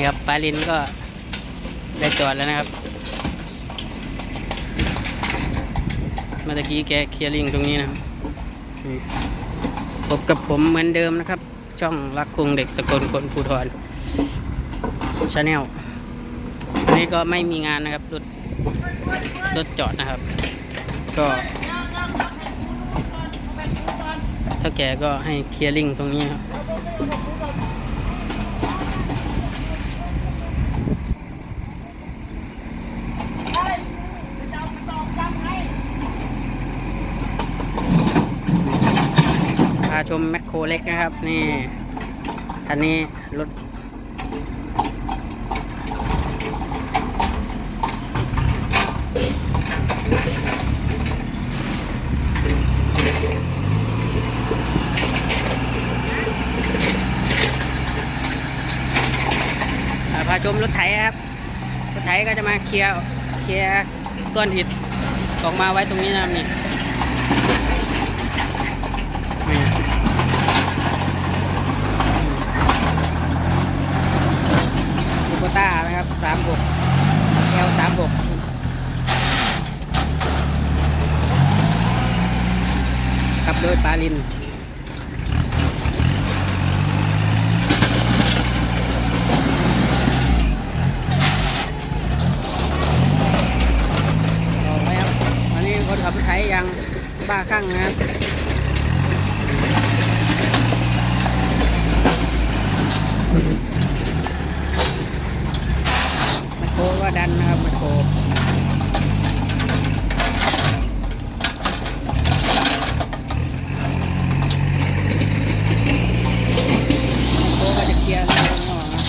นี่ครับปลาลินก็ได้จอดแล้วนะครับ เมื่อกี้แกเคลียร์ลิงตรงนี้นะครับพบกับผมเหมือนเดิมนะครับ ช่องรักคงเด็กสกลคนภูทรชาแนลวันนี้ก็ไม่มีงานนะครับรถรถจอดนะครับ ก็ถ้าแกก็ให้เคลียร์ลิงตรงนี้ครับ พา ชมแมคโครเล็กนะครับ นี่คันนี้รถพาชมรถไถครับ รถไถก็จะมาเคลียร์ เคลียร์ก้อนหินออกมาไว้ตรงนี้นะครับนี่ซูเปอร์ ต้านะครับสามบกเอลสามบกขับโดยปาลินอไปครับวันนี้คนขับรถไถยังบ้าคลั่งนะครับ ไมโครก็ ดันนะครับไมโครไมโครก็จะเคลียร์เรื่องนี้ออกนะ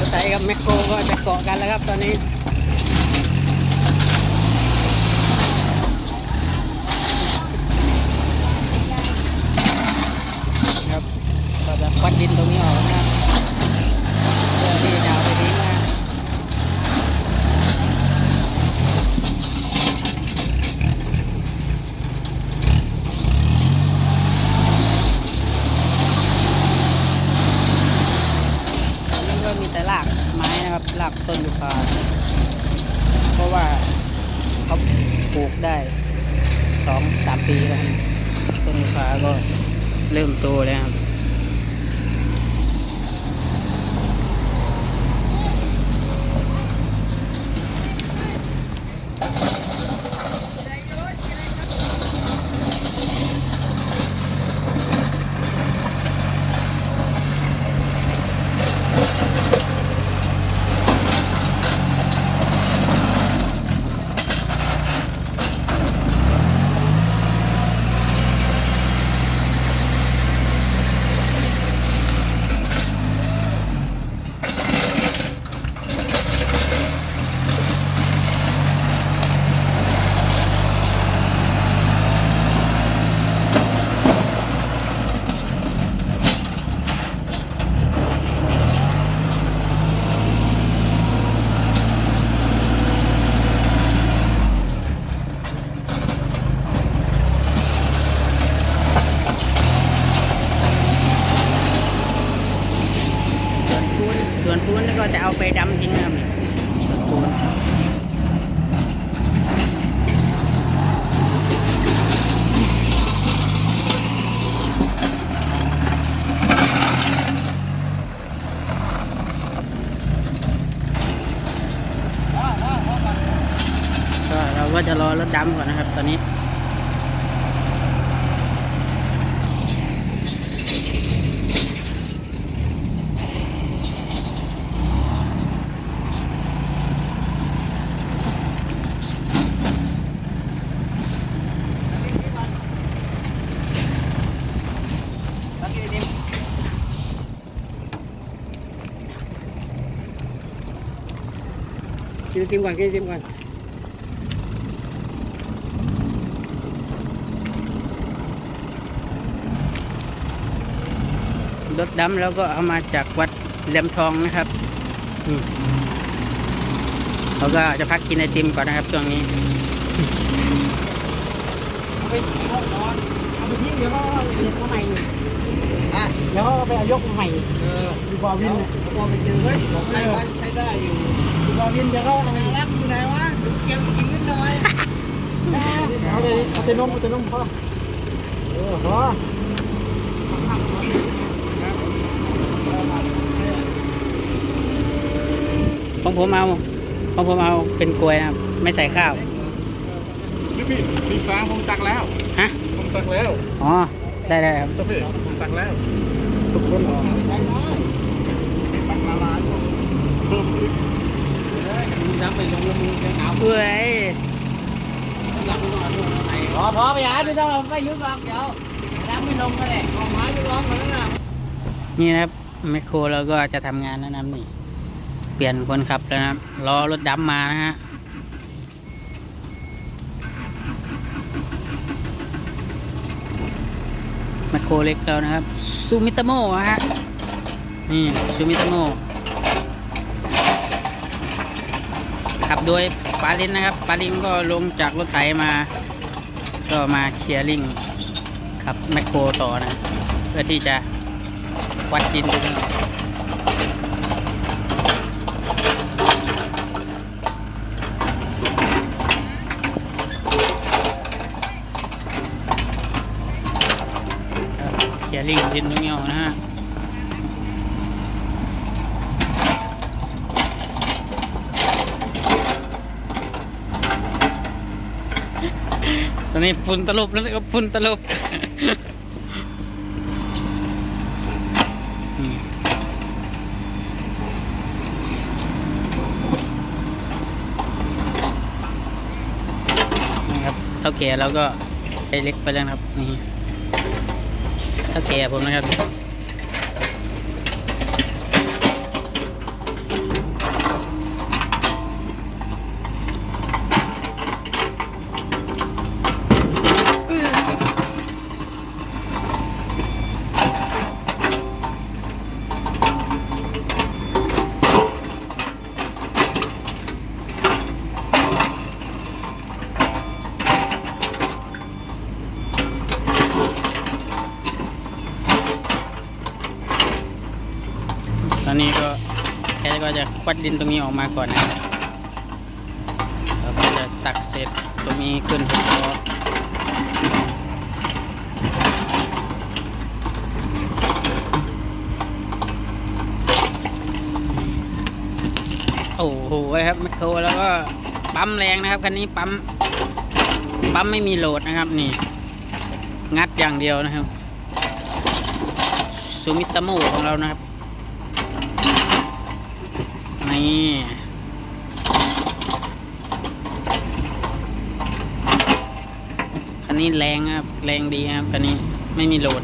รถ ไถกับแมคโครก็จะเกาะกันแล้วครับตอนนี้ครับก็จะควัดดินตรงนี้ออกนะครับเพื่อที่จะเอาไปทิ้งนะอันนี้ก็มีแต่รากไม้นะครับรากต้นยูคาเพราะว่าเขาปลูกได้ สองสามปีแล้วต้นฟ้าก็เริ่มโตแล้วครับ กินไอติมก่อนกินไอติมก่อนรถดำแล้วก็เอามาจากวัดแหลมทองนะครับอืมเขาก็จะพักกินไอติมก่อนนะครับช่วงนี้เอาไปเอานอนเอาไปทิ้งเดี๋ยวเขาเอาเด็กมาใหม่นี่อะเดี๋ยวเขาเอาไปเอายกมาใหม่เออดูบอลวินเนี่ยบอลไปเจอเฮ้ยบอกได้ว่าใช้ได้อยู่ดูบ อลวินเดี๋ยวเขาเอาไปรับอยู่ไหนวะเก็บกินนิดหน่อยเอาเลยเอาแต่นมเอาแต่นมพ่อเออพอของผมเอาของผมเอาเป็นกล้วยนะครับไม่ใส่ข้าวพี่พี่มีฟ้าผมตักแล้วฮะผมตักแล้วอ๋อได้ได้ครับตัวพี่ผมตักแล้วทุกคนออกตักละลายเพิ่ม น้ำไปลงละมือแกหนาวเว้ยหลังนอนลงไหนพอพอไปหาไม่ต้องไปยุ่งหรอกเดี๋ยวน้ำไม่ลงก็ได้เอาไม้ไปร้องมันนั่นน่ะนี่นะครับแมคโครเราก็จะทำงานแล้วนะครับนี่ เปลี่ยนคนขับแล้วนะครับรอรถดำมานะฮะแมคโครเล็กเรานะครับซูมิตโมฮะนี่ซูมิตโม ขับโดยปาลินนะครับปาลินก็ลงจากรถไถมา ก็มาเคลียร์ลิงขับแมคโครต่อนะ เพื่อที่จะวัดดินดูหน่อยเคลียร์ลิงดินตรงนี้ออกนะฮะ ตอนนี้ฝุ่นตลบแล้วนะครับฝุ่นตลบนะครับเท่าแก่เราก็ไปเล็กไปแล้วครับนี่เท่าแก่ผมนะครับ ตอนนี้ก็แกก็จะควั ดินตรงนี้ออกมาก่อนนะครับแล้วก็จะตักเศษตรงนี้ขึ้นหกล้อโอ้โหครับแมคโครแล้วก็ปั๊มแรงนะครับคันนี้ปั๊มปั๊มไม่มีโหลดนะครับนี่ งัดอย่างเดียวนะครับซูมิตาโมของเรานะครับ นี่คันนี้แรงครับ แรงดีครับคันนี้ไม่มีโหลด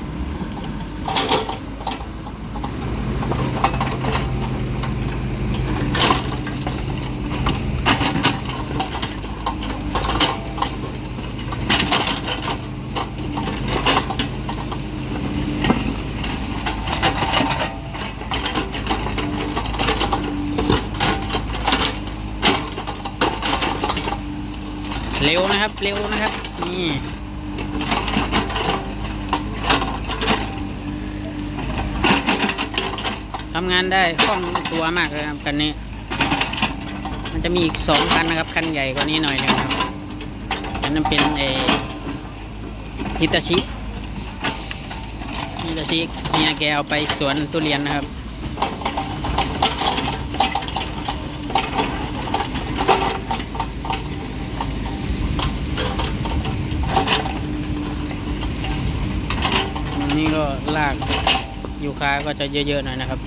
ร็วนะครับ เร็วนะครับ นี่ทำงานได้คล่องตัวมากเลยครับคันนี้ มันจะมีอีกสองคันนะครับ คันใหญ่กว่านี้หน่อยนึงครับอันนั้นเป็นเอฮิตาชิฮิตาชิเนี่ยแกเอาไปสวนทุเรียนนะครับ นี่ ก็ลากยูคาก็จะเยอะๆหน่อยนะครับ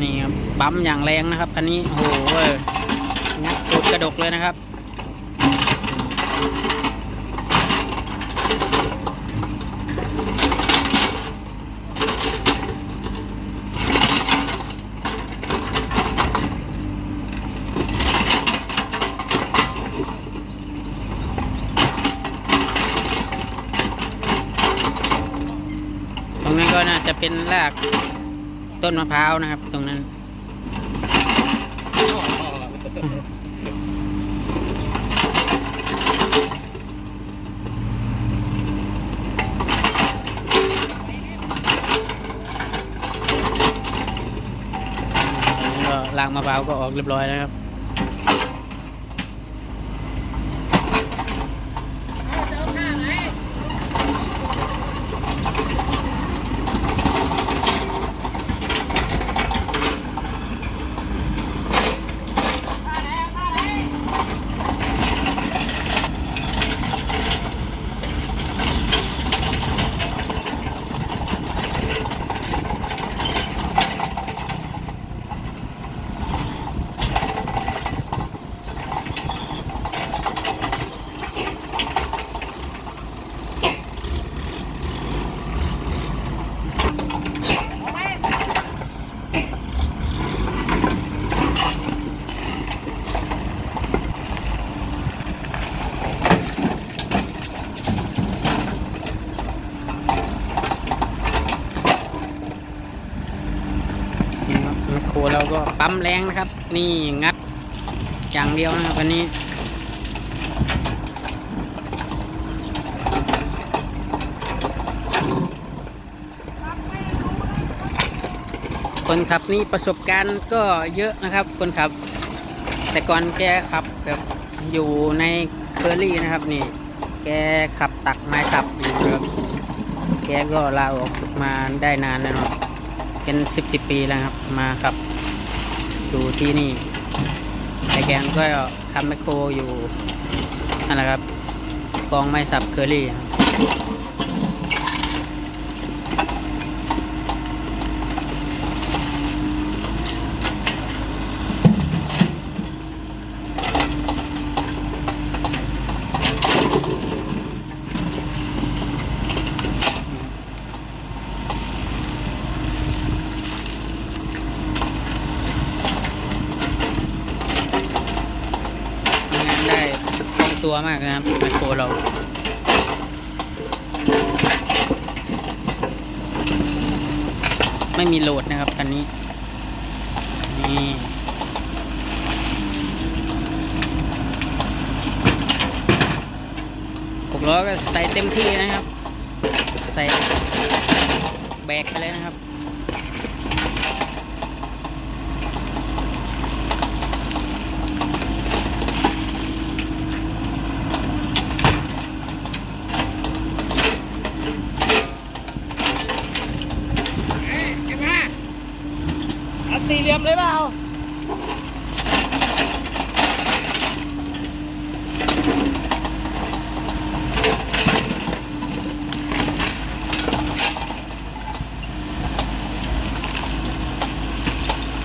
นี่ครับปั๊มอย่างแรงนะครับคันนี้ โอ้โหเว้ยงัดตูดกระดกเลยนะครับ จะ เป็นรากต้นมะพร้าวนะครับ ตรงนั้น ก็รางมะพร้าวก็ออกเรียบร้อยแล้วครับ นี่ครับแมคโครเราก็ ปั๊มแรงนะครับ นี่งัดอย่างเดียวนะครับวันนี้คนขับนี่ประสบการณ์ก็เยอะนะครับ คนขับ แต่ก่อนแกขับแบบอยู่ในเคอรี่นะครับนี่ แกขับตักไม้สับอยู่ครับแกก็ลาออกมาได้นานแล้วเนาะเป็นสิบสิบปีแล้วครับมาครับ อยู่ที่นี่ไอแกก็ทำแมคโครอยู่นั่นแหละครับกองไม้สับเคอรี่ครับทำงานได้คล่อง ตัวมากนะครับแมคโครเราไม่มีโหลดนะครับคันนี้ นี่หกล้อก็ใส่เต็มที่นะครับ ใส่แบกไปเลยนะครับ เอาสี่เหลี่ ยมเลยเปล่า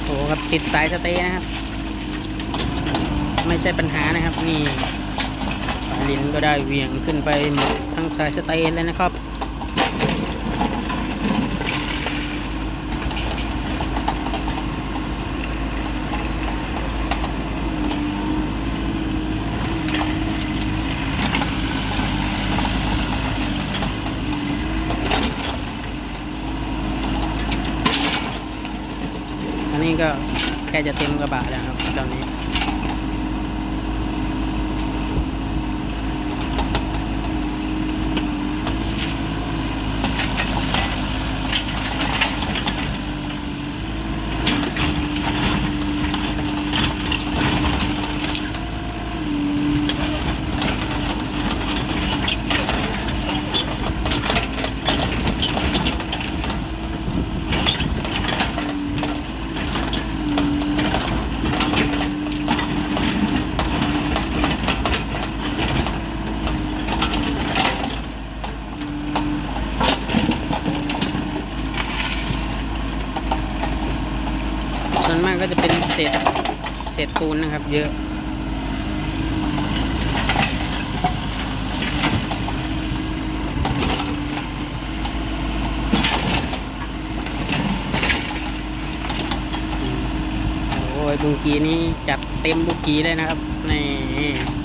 โอ้ครับติดสายสเตย์นะครับ ไม่ใช่ปัญหานะครับ นี่ลาลินก็ได้เวียงขึ้นไปหมดทั้งสายสเตย์เลยนะครับ อันนี้ก็ใกล้ จะเต็มกระบะแล้วครับตอนนี้ เยอะโอ้ยบุกีนี้จัดเต็มบุกีเลยนะครับนี่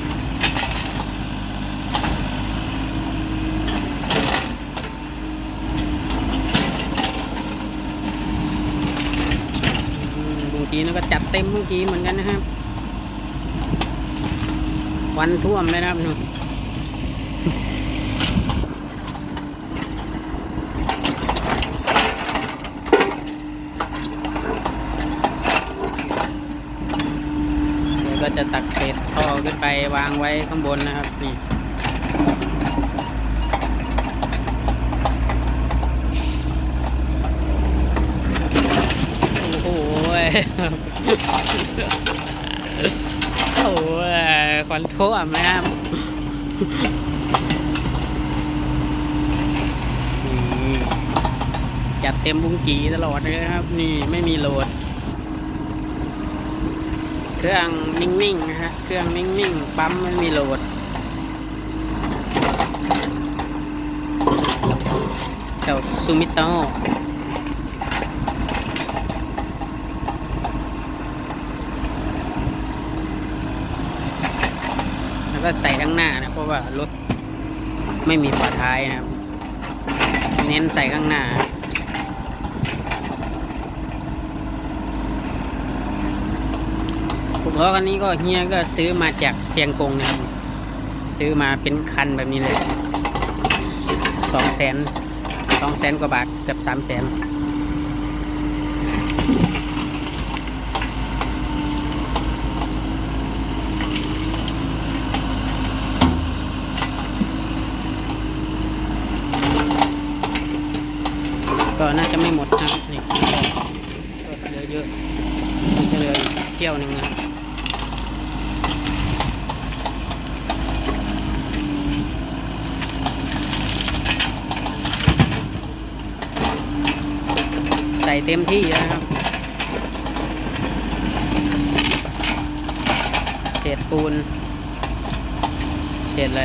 ี้นะก็จัดเต็มเมื่อกี้เหมือนกันนะครับ วันท่วมเลยนะครับนู่นก็จะตักเศษท่อขึ้นไปวางไว้ข้างบนนะครับนี่โอ้โหยโอ้โหยควันท่วมนะครับจัดเต็มบุ้งกีตลอดเลยครับ นี่ไม่มีโหลด เครื่องนิ่งๆนะฮะเครื่องนิ่งๆปั๊มไม่มีโหลดเจ้าซูมิโตะ แล้ว ก็ใส่ข้างหน้านะ เพราะว่ารถไม่มีฝาท้ายนะครับ เน้นใส่ข้างหน้า หกล้อคันนี้ก็เฮียก็ซื้อมาจากเชียงกงนะครับ ซื้อมาเป็นคันแบบนี้เลยสองแสนสองแสนกว่าบาทเกือบสามแสน ก็น่าจะไม่หมดนะครับนี่ก็เหลือเยอะน่าจะเหลืออีกเที่ยวหนึ่งนะครับใส่เต็มที่นะครับ เศษปูน เศษอะไร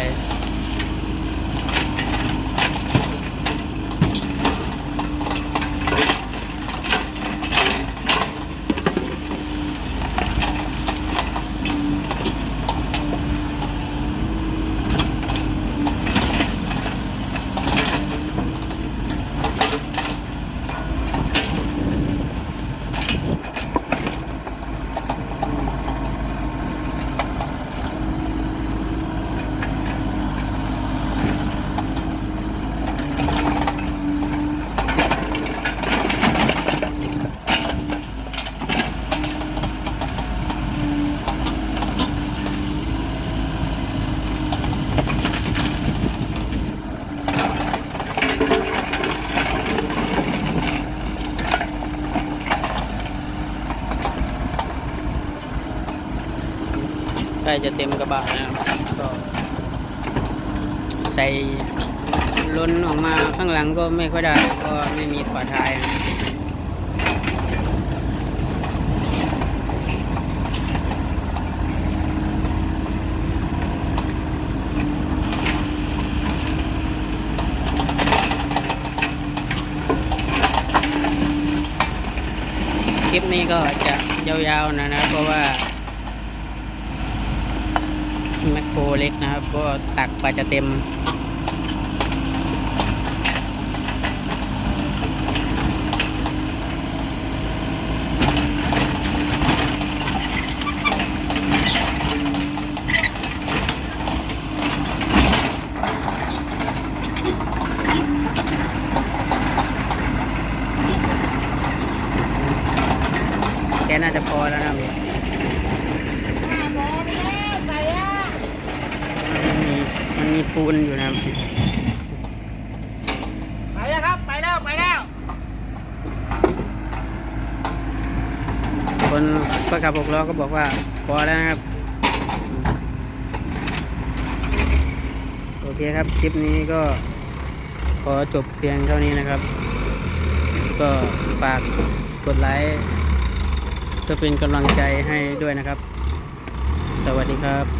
จะเต็มกระบะนะครับก็ใส่ล้นออกมาข้างหลังก็ไม่ค่อยได้เพราะว่าไม่มีฝาท้ายนะคลิปนี้ก็จะยาวๆนะนะเพราะว่า โคเล็กนะครับ ก็ตักไปจะเต็ม แค่น่าจะพอแล้วนะครับ มันมี มันมีปูนอยู่นะครับไปแล้วครับ ไปแล้ว ไปแล้ว คนประขับหกล้อก็บอกว่า พอแล้วนะครับ โอเคครับ คลิปนี้ก็ขอจบเพียงเท่านี้นะครับ ก็ฝากกดไลค์เพื่อเป็นกำลังใจให้ด้วยนะครับ สวัสดีครับ